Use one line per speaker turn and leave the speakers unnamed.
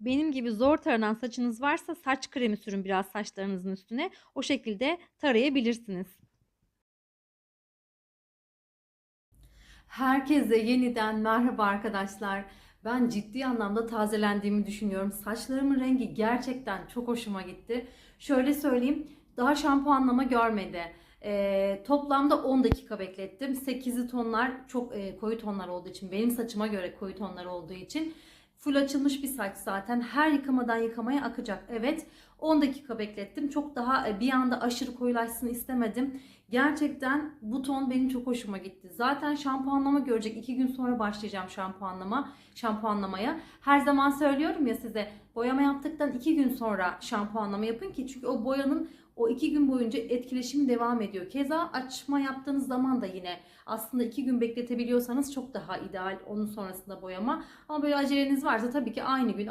Benim gibi zor taranan saçınız varsa saç kremi sürün biraz saçlarınızın üstüne. O şekilde tarayabilirsiniz.
Herkese yeniden merhaba arkadaşlar. Ben ciddi anlamda tazelendiğimi düşünüyorum. Saçlarımın rengi gerçekten çok hoşuma gitti. Şöyle söyleyeyim, daha şampuanlama görmedi. Ee, toplamda 10 dakika beklettim. 8'li tonlar çok e, koyu tonlar olduğu için, benim saçıma göre koyu tonlar olduğu için full açılmış bir saç zaten. Her yıkamadan yıkamaya akacak. Evet, 10 dakika beklettim. Çok daha e, bir anda aşırı koyulaşsın istemedim. Gerçekten bu ton benim çok hoşuma gitti. Zaten şampuanlama görecek. iki gün sonra başlayacağım şampuanlama, şampuanlamaya. Her zaman söylüyorum ya size boyama yaptıktan iki gün sonra şampuanlama yapın ki çünkü o boyanın o iki gün boyunca etkileşimi devam ediyor. Keza açma yaptığınız zaman da yine aslında iki gün bekletebiliyorsanız çok daha ideal. Onun sonrasında boyama. Ama böyle aceleniz varsa tabii ki aynı gün